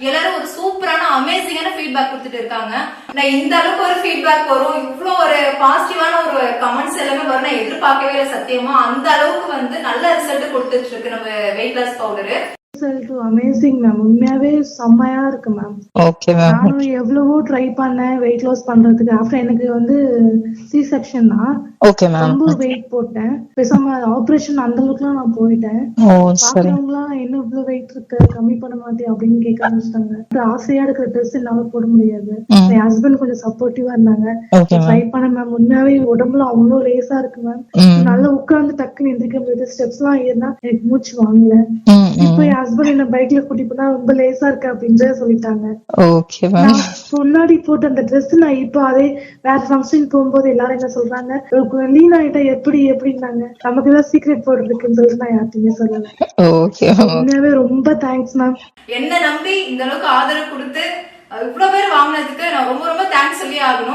எல்லாரும் ஒரு சூப்பரான அமேசிங்கான ஃபீட்பேக் கொடுத்துட்டு இருக்காங்க. நான் இந்த அளவுக்கு ஒரு ஃபீட்பேக் வரும். இவ்ளோ ஒரு பாசிட்டிவான ஒரு கமெண்ட்ஸ் எல்லாமே வரும். நான் எதிர்பார்க்கவே இல்லை சத்தியமா. அந்த அளவுக்கு வந்து நல்ல ரிசல்ட் கொடுத்துட்டு இருக்கு நம்ம weight loss powder result amazing ma'am உண்மையாவே செம்மையா இருக்கு மேம் ஓகே மேம் நானும் எவ்வளவோ ட்ரை பண்ணேன் வெயிட் லாஸ் பண்றதுக்கு. ஆஃப்டர் எனக்கு வந்து சி செக்ஷன் தான். ஓகே மேம் ரொம்ப வெயிட் போட்டேன். பேசாம ஆபரேஷன் அந்த அளவுக்குலாம் நான் போயிட்டேன். பாக்குறவங்களாம் என்ன இவ்வளவு வெயிட் இருக்கு? கம்மி பண்ண மாட்டே அப்படின்னு கேட்க ஆரம்பிச்சிட்டாங்க. அப்புறம் ஆசையா இருக்கிற ட்ரெஸ் என்னால போட முடியாது. என் ஹஸ்பண்ட் கொஞ்சம் சப்போர்ட்டிவா இருந்தாங்க. ட்ரை பண்ண மேம் உண்மையாவே உடம்புல அவ்வளவு லேசா இருக்கு மேம் நல்லா உட்கார்ந்து டக்குன்னு எந்திரிக்க முடியாது ஸ்டெப்ஸ் எல்லாம் ஏறினா எனக்கு மூச்சு வாங்கல. இப்போ என் ஹஸ்பண்ட் என்ன பைக்ல கூட்டி போனா ரொம்ப லேசா இருக்கு அப்படின்னு சொல்லிட்டாங்க. ஓகே மேம் நான் முன்னாடி போட்ட அந்த Dress நான் இப்போ அதே வேற ஃபங்க்ஷன் போகும்போது எல்லாரும் என்ன சொல்றாங்க? லீன் ஆயிட்டா எப்படி எப்படின்னாங்க. நமக்கு ஏதாவது சீக்ரெட் போர்டு இருக்குன்னு சொல்லிட்டு நான் யார்ட்டையுமே சொல்லல. உண்மையாவே ரொம்ப தேங்க்ஸ் மேம் என்ன நம்பி இந்த அளவுக்கு ஆதரவு கொடுத்து இவ்வளவு பேர் வாங்கினதுக்கு நான் ரொம்ப ரொம்ப தேங்க்ஸ் சொல்லி ஆகணும்.